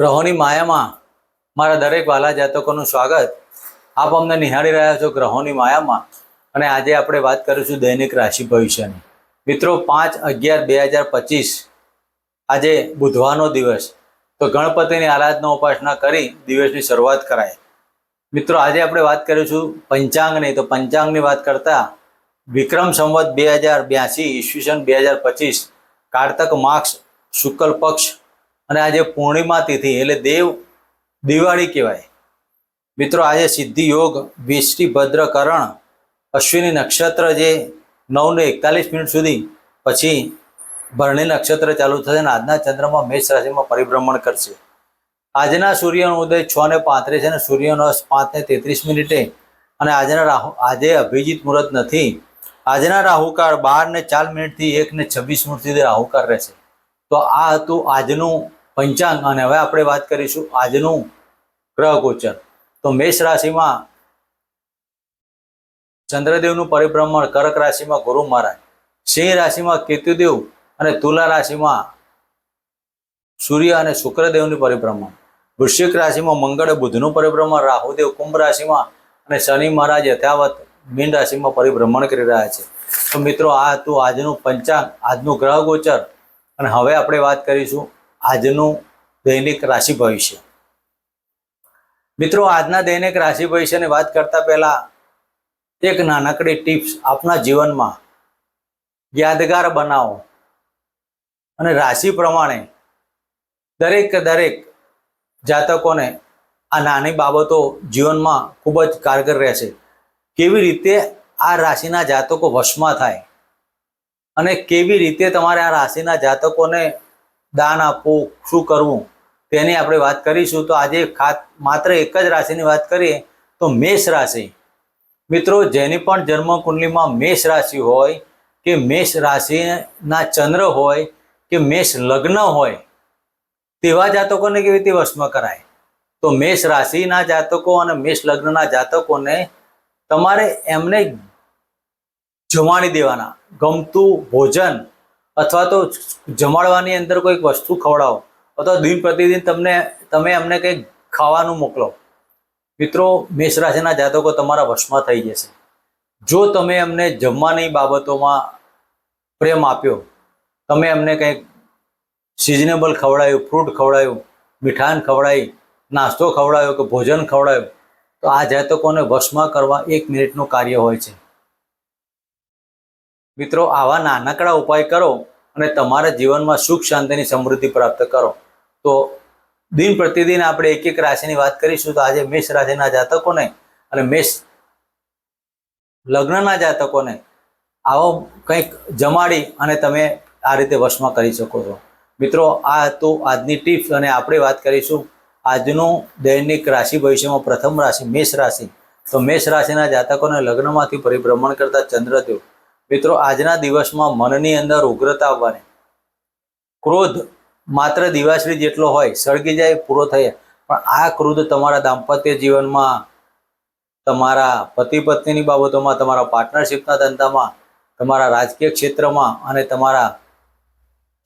ગ્રહોની માયામાં મારા દરેક વાલા જાતકોનું સ્વાગત. આપ અમને નિહાળી રહ્યા છો ગ્રહોની માયામાં. અને આજે આપણે વાત કરીશું દૈનિક રાશિ ભવિષ્યની. મિત્રો, પાંચ અગિયાર બે હજાર પચીસ, આજે બુધવારનો દિવસ. તો ગણપતિની આરાધના ઉપાસના કરી દિવસની શરૂઆત કરાય. મિત્રો, આજે આપણે વાત કરીશું પંચાંગની. તો પંચાંગની વાત કરતા વિક્રમ સંવત બે હજાર બ્યાસી, ઈસવીસન બે હજાર પચીસ, કારતક માક્ષ શુક્લ પક્ષ અને આજે પૂર્ણિમા તિથિ એટલે દેવ દિવાળી કહેવાય. મિત્રો, આજે સિદ્ધિ યોગ વિષ્ટિ ભદ્ર કરણ અશ્વિની નક્ષત્ર જે નવને એકતાલીસ મિનિટ સુધી પછી ભરણી નક્ષત્ર ચાલુ થશે અને આજના ચંદ્રમાં મેષ રાશિમાં પરિભ્રમણ કરશે. આજના સૂર્યનો ઉદય છ ને પાંત્રીસ અને સૂર્યનો અસ્ત પાંચ ને તેત્રીસ મિનિટે. અને આજના રાહુ, આજે અભિજીત મુહૂર્ત નથી. આજના રાહુકાળ બાર ને ચાર મિનિટથી એક ને છવ્વીસ મિનિટ સુધી રાહુકાળ રહેશે. તો આ હતું આજનું પંચાંગ. અને હવે આપણે વાત કરીશું આજનું ગ્રહ ગોચર. તો મેષ રાશિમાં ચંદ્રદેવનું પરિભ્રમણ કર્ક રાશિમાં ગુરુ મહારાજ. સિંહ રાશિમાં કેતુદેવ અને તુલા રાશિમાં સૂર્ય અને શુક્રદેવનું પરિભ્રમણ. વૃશ્ચિક રાશિમાં મંગળ બુધનું પરિભ્રમણ. રાહુદેવ કુંભ રાશિમાં અને શનિ મહારાજ યથાવત મીન રાશિમાં પરિભ્રમણ કરી રહ્યા છે. તો મિત્રો, આ હતું આજનું પંચાંગ, આજનું ગ્રહ ગોચર. અને હવે આપણે વાત કરીશું આજનું દૈનિક રાશિ ભવિષ્ય. મિત્રો, આજના દૈનિક રાશિ ભવિષ્યની વાત કરતા પહેલા એક નાનકડી ટિપ્સ આપના જીવનમાં. યાદગાર બનાવો. અને રાશિ પ્રમાણે દરેક દરેક જાતકોને આ નાની બાબતો જીવનમાં ખૂબ જ કારગર રહેશે. કેવી રીતે આ રાશિના જાતકો વશમાં થાય? અને કેવી રીતે તમારે આ રાશિના જાતકોને દાન આપવું, શું કરવું, તેની આપણે વાત કરીશું. તો આજે ખાત, માત્ર એક જ રાશિની વાત કરીએ, તો મેષ રાશિ. મિત્રો, જેની પણ જન્મ કુંડલીમાં મેષ રાશિ હોય, કે મેષ રાશિના ચંદ્ર હોય, કે મેષ લગ્ન હોય, તેવા જાતકોને કેવી રીતે વશમાં કરાય? તો મેષ રાશિના જાતકો અને મેષ લગ્નના જાતકોને તમારે એમને જમાડી દેવાના. ગમતું ભોજન અથવા તો જમાડવાની અંદર કોઈક વસ્તુ ખવડાવો. અથવા દિન પ્રતિદિન તમને, તમે અમને કંઈક ખાવાનું મોકલો. મિત્રો, મેષ રાશિના જાતકો તમારા વશમાં થઈ જશે. જો તમે અમને જમવાની બાબતોમાં પ્રેમ આપ્યો, તમે અમને કંઈક સિઝનેબલ ખવડાવ્યું ફ્રૂટ ખવડાવ્યું મીઠાન ખવડાવી નાસ્તો ખવડાવ્યો કે ભોજન ખવડાવ્યું તો આ જાતકોને વશમાં કરવા એક મિનિટનું કાર્ય હોય છે. મિત્રો, આવા નાનકડા ઉપાય કરો. અને તમારા જીવનમાં સુખ શાંતિની સમૃદ્ધિ પ્રાપ્ત કરો. તો દિન પ્રતિદિન આપણે એક એક રાશિની વાત કરીશું તો આજે મેષ રાશિના જાતકોને અને મેષ લગ્નના જાતકોને આવો કંઈક જમાડી અને તમે આ રીતે વશમાં કરી શકો છો. મિત્રો, આ હતું આજની ટિપ્સ અને આપણે વાત કરીશું આજનું દૈનિક રાશિ ભવિષ્યમાં પ્રથમ રાશિ મેષ રાશિ. તો મેષ રાશિના જાતકોને લગ્નમાંથી પરિભ્રમણ કરતા ચંદ્રદેવ મિત્રો, આજના દિવસમાં મનની અંદર ઉગ્રતા આવવાની ક્રોધ માત્ર દિવાશ્રી જેટલો હોય, સળગી જાય, પૂરો થઈ પણ આ ક્રોધ તમારા દાંપત્ય જીવનમાં, તમારા પતિ પત્નીની બાબતોમાં, તમારા પાર્ટનરશિપના ધંધામાં, તમારા રાજકીય ક્ષેત્રમાં અને તમારા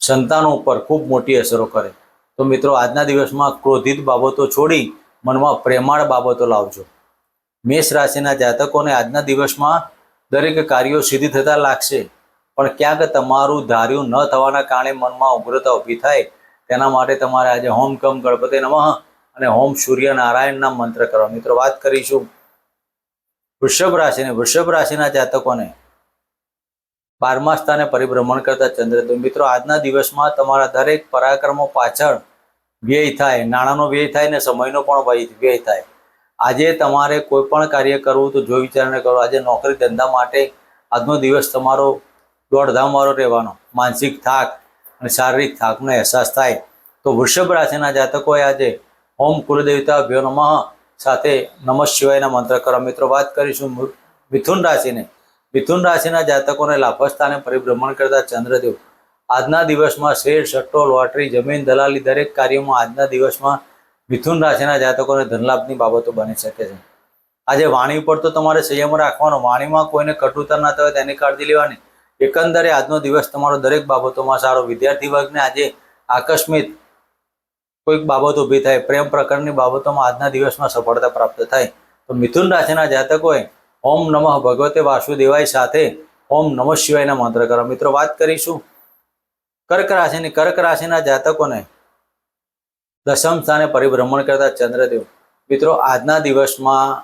સંતાનો ઉપર ખૂબ મોટી અસરો કરે. તો મિત્રો, આજના દિવસમાં ક્રોધિત બાબતો છોડી મનમાં પ્રેમાળ બાબતો લાવજો. મેષ રાશિના જાતકોને આજના દિવસમાં દરેક કાર્યો સિદ્ધિ થતા લાગશે. પણ ક્યાંક તમારું ધાર્યું ન થવાના કારણે મનમાં ઉગ્રતા ઊભી થાય. તેના માટે તમારે આજે હોમ કમ ગણપતિ નમઃ અને હોમ સૂર્ય નારાયણના મંત્ર કરવા મિત્રો, વાત કરીશું વૃષભ રાશિને. વૃષભ રાશિના જાતકોને બારમા સ્થાને પરિભ્રમણ કરતા ચંદ્રદેવ મિત્રો, આજના દિવસમાં તમારા દરેક પરાક્રમો પાછળ વ્યય થાય. નાણાંનો વ્યય થાય ને સમયનો પણ વ્યય થાય. આજે તમારે કોઈ પણ કાર્ય કરવું તો જો વિચારને કરો. આજે નોકરી ધંધા માટે આજનો દિવસ તમારો દોડધામવાળો રહેવાનો. માનસિક થાક અને શારીરિક થાકનો અહેસાસ થાય. તો વૃષભ રાશિના જાતકોએ આજે ઓમ કુલદેવતા ભ્યો સાથે નમઃ શિવાયના મંત્ર કરો. મિત્રો, વાત કરીશું મિથુન રાશિને. મિથુન રાશિના જાતકોને લાભસ્થાને પરિભ્રમણ કરતા ચંદ્રદેવ. આજના દિવસમાં શેર સટ્ટો લોટરી, જમીન દલાલી દરેક કાર્યોમાં આજના દિવસમાં મિથુન રાશિના જાતકોને ધનલાભની બાબતો બની શકે છે. આજે વાણી ઉપર તો તમારે સંયમ રાખવાનો, વાણીમાં કોઈને કટુતા ના થાય તેની કાળજી લેવાની. એકંદરે આજનો દિવસ તમારો દરેક બાબતોમાં સારો. વિદ્યાર્થી વર્ગને આજે આકસ્મિક કોઈક બાબત ઊભી થાય, પ્રેમ પ્રકરણની બાબતોમાં આજના દિવસમાં સફળતા પ્રાપ્ત થાય. તો મિથુન રાશિના જાતકોએ ઓમ નમઃ ભગવતે વાસુદેવાય સાથે ઓમ નમઃ શિવાયના મંત્ર કરો. મિત્રો, વાત કરીશું કર્ક રાશિની. કર્ક રાશિના જાતકોને દશમ સ્થાને પરિભ્રમણ કરતા ચંદ્રદેવ. મિત્રો, આજના દિવસમાં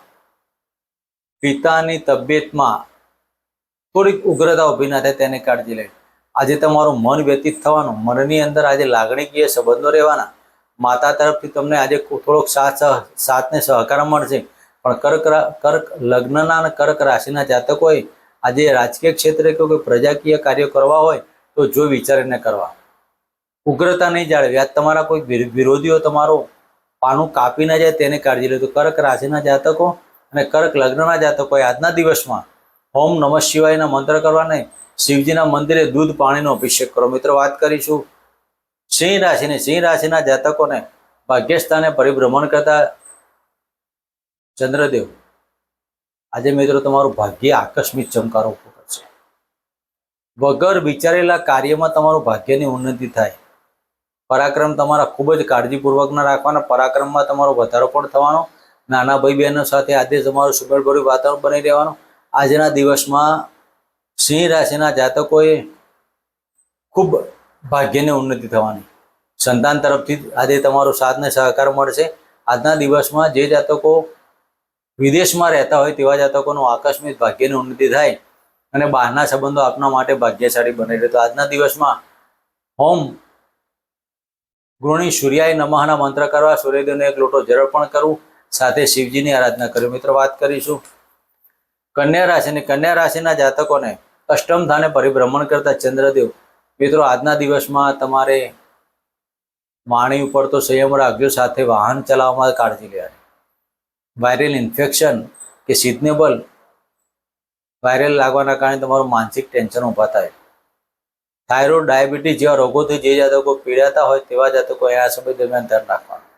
પિતાની તબિયતમાં થોડીક ઉગ્રતા ઊભી ના થાય તેની કાળજી લે આજે તમારું મન વ્યતીત થવાનું, મનની અંદર આજે લાગણીકીય સંબંધો રહેવાના. માતા તરફથી તમને આજે થોડોક સાથ સાથને સહકાર મળશે. પણ કર્ક કર્ક લગ્નના અને કર્ક રાશિના જાતકોએ આજે રાજકીય ક્ષેત્રે કોઈ પ્રજાકીય કાર્ય કરવા હોય તો જો વિચારીને કરવા. ઉગ્રતા નહીં જાળવી. આજ તમારા કોઈ વિરોધીઓ તમારું પાનું કાપી ના જાય તેની કાળજી લે. તો કર્ક રાશિના જાતકો અને કર્ક લગ્નના જાતકોએ આજના દિવસમાં હોમ નમઃ શિવાયના મંત્ર કરવાને શિવજીના મંદિરે દૂધ પાણીનો અભિષેક કરો. મિત્રો, વાત કરીશું સિંહ રાશિને. સિંહ રાશિના જાતકોને ભાગ્યસ્થાને પરિભ્રમણ કરતા ચંદ્રદેવ. આજે મિત્રો, તમારું ભાગ્ય આકસ્મિક ચમકારો કરશે વગર વિચારેલા કાર્યમાં તમારું ભાગ્યની ઉન્નતિ થાય. પરાક્રમ તમારા ખૂબ જ કાળજીપૂર્વકના રાખવાના, પરાક્રમમાં તમારો વધારો પણ થવાનો. નાના ભાઈ બહેનો સાથે આજે તમારું સુમેળભર્યું વાતાવરણ બની રહેવાનું. આજના દિવસમાં સિંહ રાશિના જાતકોએ ખૂબ ભાગ્યની ઉન્નતિ થવાની. સંતાન તરફથી આજે તમારો સાથ ને સહકાર મળશે. આજના દિવસમાં જે જાતકો વિદેશમાં રહેતા હોય તેવા જાતકોનું આકસ્મિક ભાગ્યની ઉન્નતિ થાય અને બહારના સંબંધો આપના માટે ભાગ્યશાળી બને તો આજના દિવસમાં હોમ ગૃહિણી સૂર્યાય નમઃના મંત્ર કરવા, સૂર્યદેવને એક લોટો જળ પણ કરવું, સાથે શિવજીની આરાધના કરવી. મિત્રો, વાત કરીશું. કન્યા રાશિની કન્યા રાશિના જાતકોને અષ્ટમ સ્થાને પરિભ્રમણ કરતા ચંદ્રદેવ. મિત્રો, આજના દિવસમાં તમારે વાણી ઉપર તો સંયમ રાખજો, સાથે વાહન ચલાવવામાં કાળજી લેવાની. વાયરલ ઇન્ફેક્શન કે સિઝનેબલ વાયરલ લાગવાના કારણે તમારું માનસિક ટેન્શન ઊભા થાય. થાઇરોઇડ, ડાયાબિટીસ જેવા રોગોથી જે જાતકો પીડાતા હોય તેવા જાતકોએ આ સમય દરમિયાન ધ્યાન રાખવાનું.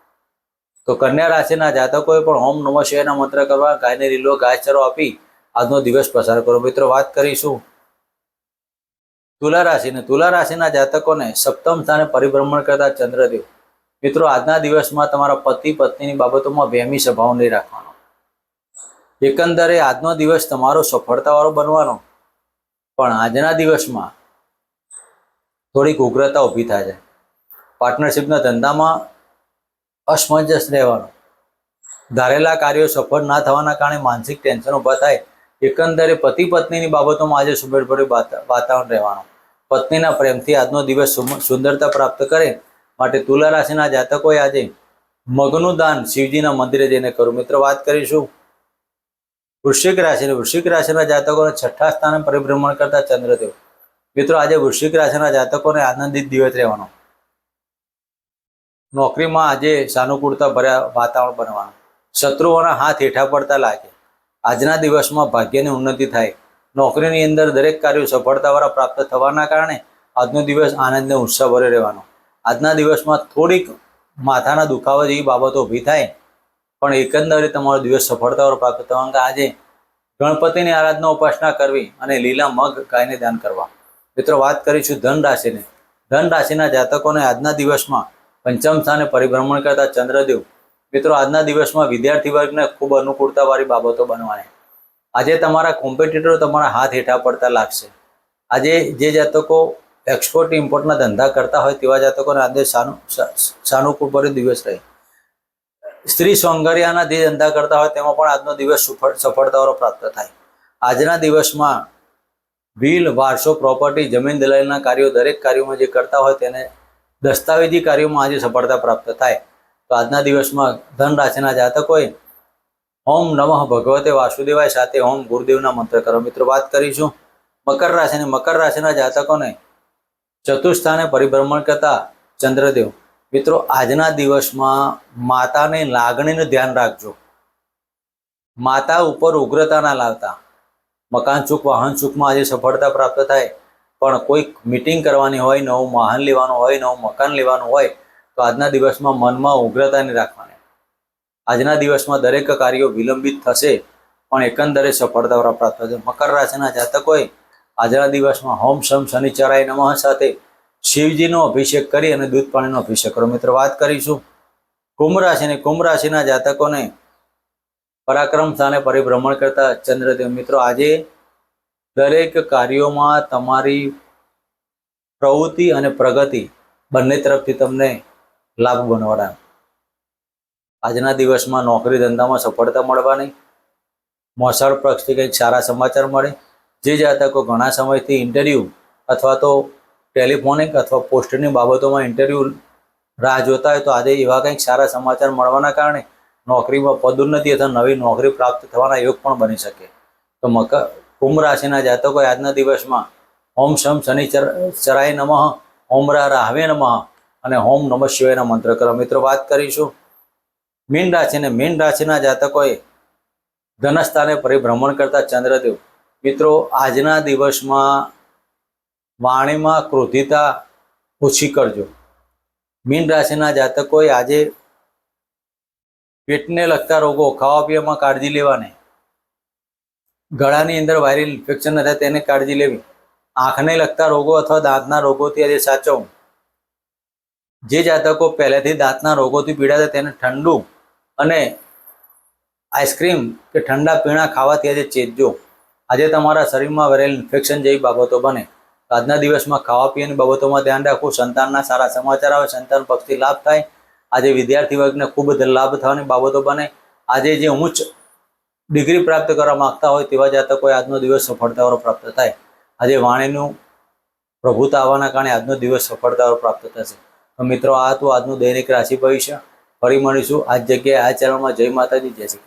તો કન્યા રાશિના જાતકોએ પણ હોમ નમઃ શિવાયના મંત્ર કરવા, ગાયને લીલો ઘાસચારો આપી, આજનો દિવસ પસાર કરો. મિત્રો, વાત કરીશું તુલા રાશિને. તુલા રાશિના જાતકોને સપ્તમ સ્થાને પરિભ્રમણ કરતા ચંદ્રદેવ. મિત્રો, આજના દિવસમાં તમારા પતિ, પત્નીની બાબતોમાં વહેમી સ્વભાવ નહીં રાખવાનો. એકંદરે આજનો દિવસ તમારો સફળતાવાળો બનવાનો. પણ આજના દિવસમાં થોડીક ઉગ્રતા ઊભી થાય છે. પાર્ટનરશિપના ધંધામાં અસમંજસ રહેવાનો. ધારેલા કાર્યો સફળ ના થવાના કારણે માનસિક ટેન્શન ઊભા થાય. એકંદરે પતિ પત્નીની બાબતોમાં આજે સુમેળભર્યું વાતા- વાતાવરણ રહેવાનું. પત્નીના પ્રેમથી આજનો દિવસ સુંદરતા પ્રાપ્ત કરે માટે તુલા રાશિના જાતકોએ આજે મગનું દાન શિવજીના મંદિરે જઈને કરું. મિત્રો, વાત કરીશું. વૃશ્ચિક રાશિ વૃશ્ચિક રાશિના જાતકોને છઠ્ઠા સ્થાને પરિભ્રમણ કરતા ચંદ્રદેવ મિત્રો, આજે વૃશ્ચિક રાશિના જાતકોને આનંદિત દિવસ રહેવાનો. નોકરીમાં આજે સાનુકૂળતા ભર્યા વાતાવરણ બનવાનું. શત્રુઓના હાથ હેઠા પડતા લાગે. આજના દિવસમાં ભાગ્યની ઉન્નતિ થાય. નોકરીની અંદર દરેક કાર્યો સફળતાવાળા પ્રાપ્ત થવાના કારણે આજનો દિવસ આનંદને ઉત્સાહ ભરે રહેવાનો. આજના દિવસમાં થોડીક માથાના દુખાવા જેવી બાબતો ઊભી થાય, પણ એકંદરે તમારો દિવસ સફળતાવાળો પ્રાપ્ત થવાના. આજે ગણપતિની આરાધના ઉપાસના કરવી અને લીલા મગ ગાયને દાન કરવા. મિત્રો, વાત કરીશું ધન રાશિની. ધન રાશિના જાતકોને આજના દિવસમાં પંચમ સ્થાને પરિભ્રમણ કરતા ચંદ્રદેવ, મિત્રો, આજના દિવસમાં વિદ્યાર્થી વર્ગને ખૂબ અનુકૂળતાવાળી બાબતો બનવાની. આજે તમારા કોમ્પિટિટરો તમારા હાથ હેઠા પડતા લાગશે. આજે જે જાતકો એક્સપોર્ટ ઇમ્પોર્ટના ધંધા કરતા હોય તેવા જાતકોને આજે સાનુ સાનુકૂળ પર દિવસ રહે. સ્ત્રી સૌંદર્યના જે ધંધા કરતા હોય તેમાં પણ આજનો દિવસ સુફળ સફળતાઓ પ્રાપ્ત થાય. આજના દિવસમાં બિલ, વારસો, પ્રોપર્ટી, જમીન દલાલના કાર્યો, દરેક કાર્યોમાં જે કરતા હોય તેને દસ્તાવેજી કાર્યોમાં આજે સફળતા પ્રાપ્ત થાય. તો આજના દિવસમાં ધન જાતકોએ ઓમ નમઃ ભગવતે વાસુદેવાય સાથે ઓમ ગુરુદેવના મંત્ર કરો. મિત્રો, વાત કરીશું મકર રાશિની મકર રાશિના જાતકોને ચતુર્સ્થાને પરિભ્રમણ કરતા ચંદ્રદેવ. મિત્રો, આજના દિવસમાં માતાની લાગણીનું ધ્યાન રાખજો. માતા ઉપર ઉગ્રતા ના લાવતા મકાન ચૂક વાહન ચૂકમાં આજે સફળતા પ્રાપ્ત થાય, પણ કોઈક મિટિંગ કરવાની હોય, નવું વાહન લેવાનું હોય, નવું મકાન લેવાનું હોય, તો આજના દિવસમાં મનમાં ઉગ્રતા નહીં રાખવાની. આજના દિવસમાં દરેક કાર્યો વિલંબિત થશે, પણ એકંદરે સફળતા પ્રાપ્ત થશે. મકર રાશિના જાતકોએ આજના દિવસમાં હોમ શમ શનિચરાય નમઃ સાથે શિવજીનો અભિષેક કરી અને દૂધ પાણીનો અભિષેક કરો મિત્રો, વાત કરીશું. કુંભ રાશિ અને કુંભ રાશિના જાતકોને પરાક્રમ સ્થાને પરિભ્રમણ કરતા ચંદ્રદેવ મિત્રો, આજે દરેક કાર્યોમાં તમારી પ્રવૃત્તિ અને પ્રગતિ બંને તરફથી તમને લાભ બનવાના આજના દિવસમાં નોકરી ધંધામાં સફળતા મળવાની, મોસાળ પક્ષથી કંઈક સારા સમાચાર મળે, જે જાતકો ઘણા સમયથી ઇન્ટરવ્યૂ અથવા તો ટેલિફોનિક અથવા પોસ્ટની બાબતોમાં ઇન્ટરવ્યૂ રાહ જોતા હોય તો આજે એવા કંઈક સારા સમાચાર મળવાના કારણે નોકરીમાં પદોન્નતિ અથવા નવી નોકરી પ્રાપ્ત થવાના યોગ પણ બની શકે. તો મકર, કુંભ રાશિના જાતકો આજના દિવસમાં ઓમ શમ શનિ ચર- ચરાય નમઃ, ઓમ રા રાહવે નમઃ અને ઓમ નમઃ શિવાયના મંત્ર કરો. મિત્રો, વાત કરીશું મીન રાશિને. મીન રાશિના જાતકોએ ધનસ્થાને પરિભ્રમણ કરતા ચંદ્રદેવ. મિત્રો, આજના દિવસમાં વાણીમાં ક્રોધિતા ઓછી કરજો. મીન રાશિના જાતકોએ આજે પેટને લગતા રોગો ખાવા પીવામાં કાળજી લેવાની. ગળાની અંદર વાયરલ ઇન્ફેક્શન ન થાય તેને કાળજી લેવી. આંખને લગતા રોગો અથવા દાંતના રોગોથી આજે સાચવવું. જે જાતકો પહેલેથી દાંતના રોગોથી પીડાતા તેને ઠંડુ અને આઈસ્ક્રીમ કે ઠંડા પીણા ખાવાથી આજે ચેતજો. આજે તમારા શરીરમાં વાયરલ ઇન્ફેક્શન જેવી બાબતો બને. આજના દિવસમાં ખાવા પીવાની બાબતોમાં ધ્યાન રાખવું સંતાનના સારા સમાચાર આવે, સંતાન પક્ષથી લાભ થાય. આજે વિદ્યાર્થી વર્ગને ખૂબ જ લાભ થવાની બાબતો બને. આજે જે ઉચ્ચ ડિગ્રી પ્રાપ્ત કરવા માંગતા હોય તેવા જાતકોએ આજનો દિવસ સફળતાઓ પ્રાપ્ત થાય. આજે વાણીનું પ્રભુતા આવવાના કારણે આજનો દિવસ સફળતાઓ પ્રાપ્ત થશે. તો મિત્રો, આ હતું આજનું દૈનિક રાશિ ભવિષ્ય. ફરી મળીશું. આ જગ્યાએ આ ચેનલમાં જય માતાજી, જય શ્રી.